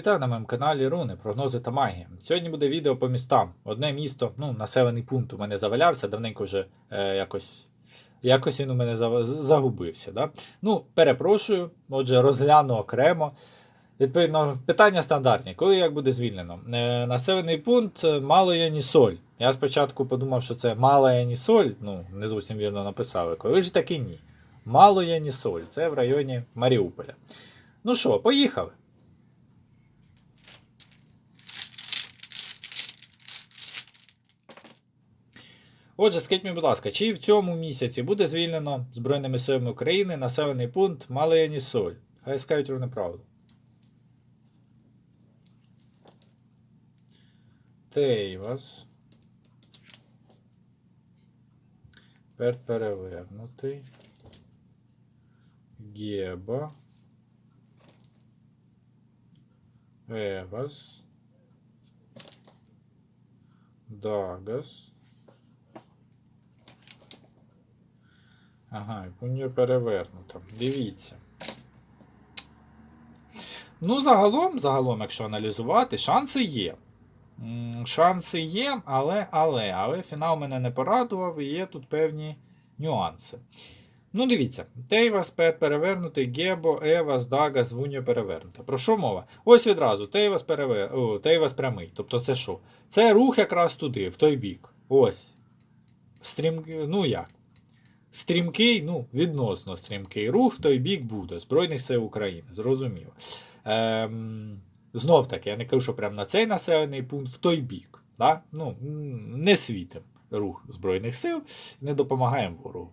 Вітаю на моєму каналі Руни, прогнози та магія. Сьогодні буде відео по містам. Одне місто, ну, населений пункт у мене завалявся, давненько вже е, якось, якось він у мене загубився. Да? Ну, перепрошую, отже, розгляну окремо. Відповідно, питання стандартні. Коли як буде звільнено? Е, населений пункт е, Малоянісоль. Я спочатку подумав, що це Малоянісоль, ну, не зовсім вірно написали. Коли ж таки ні. Малоянісоль, це в районі Маріуполя. Ну що, поїхали. Отже, скажіть мені, будь ласка, чи в цьому місяці буде звільнено Збройними силами України населений пункт Малоянісоль? Хай скажуть вони правду. Тейвас. Тепер перевернутий. Геба. Евас. Дагас. Ага, і нього перевернуто. Дивіться. Ну, загалом, загалом, якщо аналізувати, шанси є. Шанси є, але, але, але фінал мене не порадував і є тут певні нюанси. Ну, дивіться, Тейвас пер- перевернутий, Гебо, Евас, Дагас, Вуньо перевернуте. Про що мова? Ось відразу Тейвас, перевер... О, Тейвас прямий. Тобто це що? Це рух якраз туди, в той бік. Ось. Стрім... Ну як? Стрімкий, ну, відносно стрімкий рух в той бік буде Збройних сил України, зрозуміло. Ем, знов таки, я не кажу, що прямо на цей населений пункт, в той бік. Да? Ну, не світим рух Збройних сил, не допомагаємо ворогу.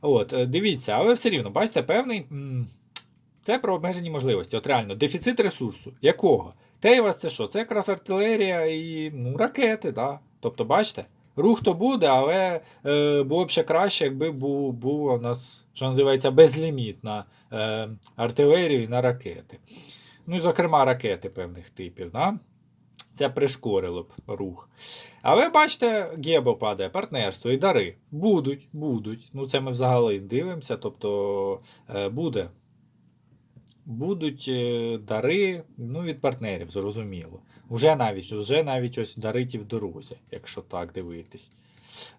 От, е, дивіться, але все рівно, бачите, певний. Це про обмежені можливості. От реально, дефіцит ресурсу. Якого? Тейвас це що? Це якраз артилерія і ну, ракети. Да? Тобто, бачите? Рух то буде, але е, було б ще краще, якби був, був у нас, що називається, безліміт на е, артилерію і на ракети. Ну і, зокрема, ракети певних типів. Да? Це пришкорило б рух. Але бачите, Гебо падає, партнерство і дари. Будуть, будуть. Ну, це ми взагалі дивимося. Тобто е, буде. Будуть е, дари ну, від партнерів, зрозуміло. Уже навіть, уже навіть ось дариті в дорозі, якщо так дивитись.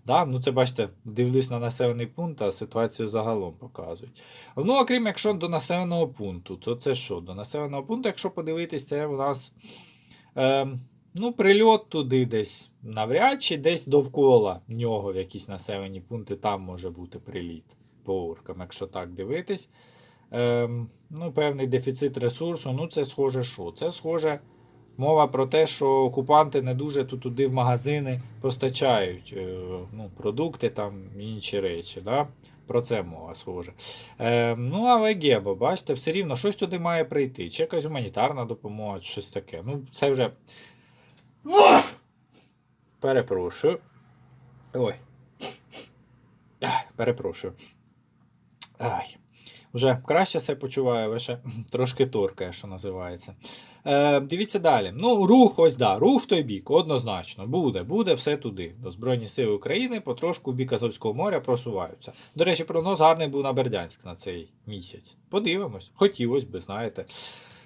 Да? Ну, це бачите, дивлюсь на населений пункт, а ситуацію загалом показують. Ну, окрім якщо до населеного пункту, то це що? До населеного пункту, якщо подивитись, це у нас е, ну, прильот туди десь навряд чи десь довкола нього в якісь населені пункти, там може бути приліт по оркам, якщо так дивитись. Ем, ну, певний дефіцит ресурсу. Ну, це схоже, що? Це схоже. Мова про те, що окупанти не дуже тут туди в магазини постачають е, ну, продукти там інші речі. Да? Про це мова схоже. Е, ну, але Гебо, бачите, все рівно щось туди має прийти. Чи якась гуманітарна допомога, чи щось таке. Ну, це вже. Перепрошую. Ой. Перепрошую. Ай. Вже краще себе почуваю, лише трошки торкає, що називається. Е, дивіться далі. Ну, рух, ось да, рух в той бік, однозначно. Буде, буде все туди. До Збройні Сили України потрошку в бік Азовського моря просуваються. До речі, прогноз гарний був на Бердянськ на цей місяць. Подивимось, хотілося б, знаєте.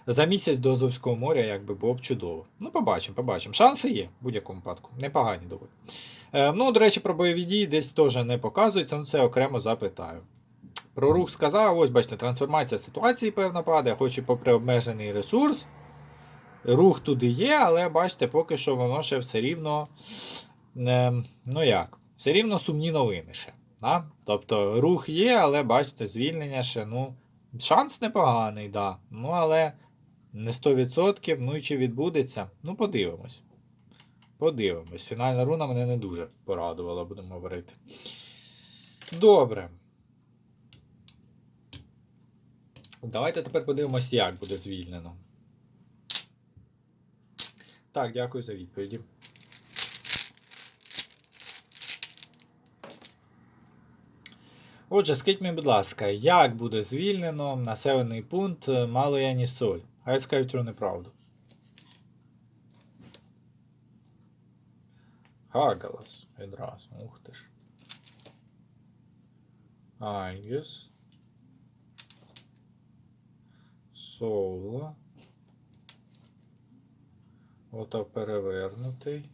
За місяць до Азовського моря якби було б чудово. Ну, побачимо, побачимо. Шанси є в будь-якому випадку. Непогані доволі. Е, ну, до речі, про бойові дії десь теж не показується, ну це окремо запитаю. Про рух сказав, ось бачите, трансформація ситуації, певно, падає, хоч і попри обмежений ресурс. Рух туди є, але бачите, поки що воно ще все рівно. е, ну як, все рівно сумні новини ще. Да? Тобто рух є, але бачите, звільнення ще, ну, шанс непоганий, да. Ну, але не 100%, ну і чи відбудеться, ну, подивимось. Подивимось. Фінальна руна мене не дуже порадувала, будемо говорити. Добре. Давайте тепер подивимось, як буде звільнено. Так, дякую за відповіді. Отже, скажіть мені, будь ласка, як буде звільнено населений пункт Малоянісоль? Хай скажуть про неправду. Хагалас відразу. Ух ти ж. Альгіс. Соло. Ото перевернутий.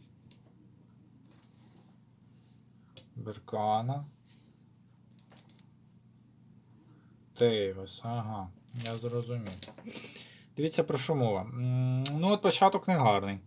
Беркана. Тейвес, ага, я зрозумів. Дивіться, про що мова. Ну, от початок не гарний.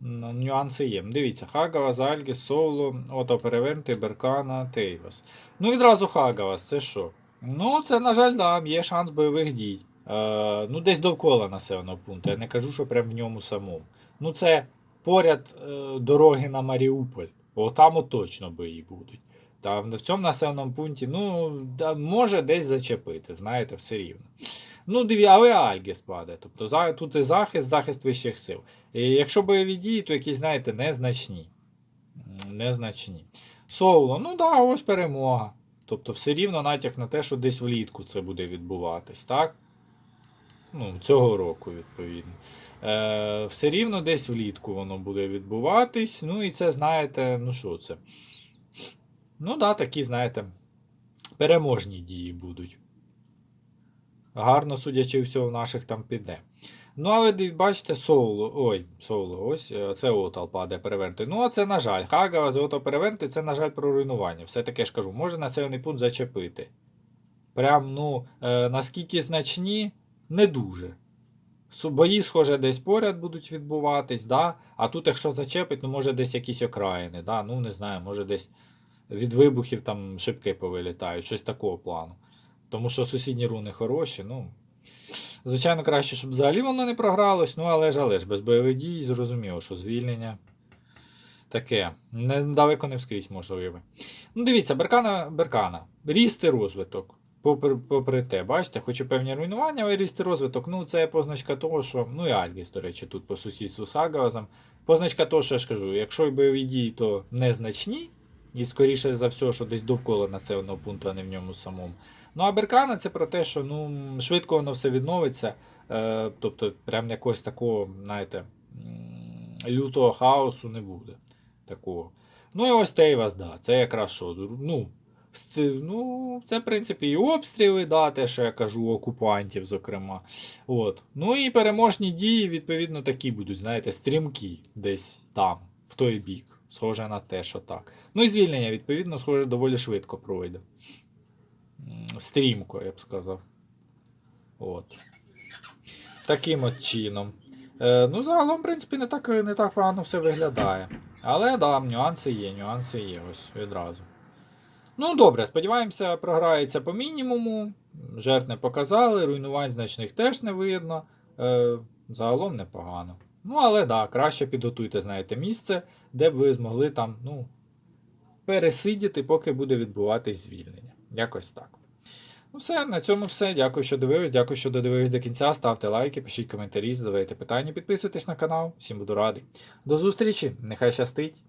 Нюанси є. Дивіться, Хагава, Зальгіс, Соло, Ото перевернутий, Беркана, Тейвес. Ну, відразу Хагавас, це що? Ну, це, на жаль, да, є шанс бойових дій. Е, ну, десь довкола населеного пункту. Я не кажу, що прям в ньому самому. Ну, це поряд е, дороги на Маріуполь. Бо там от точно бої будуть. Та в цьому населеному пункті, ну, да, може десь зачепити, знаєте, все рівно. Ну, диві, але Альгіс падає. Тобто за- тут і захист, захист вищих сил. І якщо бойові дії, то якісь, знаєте, незначні. Незначні. Соло, ну да, ось перемога. Тобто все рівно натяк на те, що десь влітку це буде відбуватись, так? Ну, цього року, відповідно. Е, все рівно десь влітку воно буде відбуватись. Ну і це, знаєте, ну що це? Ну да, такі, знаєте, переможні дії будуть. Гарно, судячи всього, в наших там піде. Ну, але див- бачите, Соуло. Ой, Соуло, ось е, це Отал падає перевернутий. Ну, а це, на жаль, Хагава з Ото перевернутий, це, на жаль, про руйнування. Все таке ж кажу, може населений пункт зачепити. Прям, ну, е, наскільки значні, не дуже. Бої, схоже, десь поряд будуть відбуватись, да? а тут, якщо зачепить, ну може десь якісь окраїни, да? ну не знаю, може десь від вибухів там шибки повилітають, щось такого плану. Тому що сусідні руни хороші, ну. Звичайно, краще, щоб взагалі воно не програлось, ну але ж, але ж, без бойових дій зрозуміло, що звільнення таке. Не, далеко не вскрізь можливе. Ну, дивіться, Беркана, Беркана. Ріст і розвиток. Попри, попри те, бачите, хоч і певні руйнування, але і розвиток, ну це позначка того, що. Ну і Альгіс, до речі, тут по сусідству з Хагавазом. Позначка того, що я ж кажу, якщо бойові дії, то незначні, і скоріше за все, що десь довкола населеного пункту, а не в ньому самому. Ну, а Беркана це про те, що ну, швидко воно все відновиться. Е, тобто, прям якогось такого, знаєте, лютого хаосу не буде. Такого. Ну і ось Тейвас, да, це якраз що. Ну, ну, це, в принципі, і обстріли, да, те, що я кажу, окупантів, зокрема. От. Ну і переможні дії, відповідно, такі будуть, знаєте, стрімкі десь там, в той бік. Схоже на те, що так. Ну і звільнення, відповідно, схоже, доволі швидко пройде. Стрімко, я б сказав. От. Таким от чином. Е, ну, загалом, в принципі, не так, не так погано все виглядає. Але да, нюанси є, нюанси є ось відразу. Ну, добре, сподіваємося, програється по мінімуму. Жертв не показали, руйнувань значних теж не видно. Е, загалом непогано. Ну, але да, краще підготуйте, знаєте, місце, де б ви змогли там, ну, пересидіти, поки буде відбуватись звільнення. Якось так. Ну все, на цьому все. Дякую, що дивились. Дякую, що додивились до кінця. Ставте лайки, пишіть коментарі, задавайте питання, підписуйтесь на канал. Всім буду радий. До зустрічі! Нехай щастить!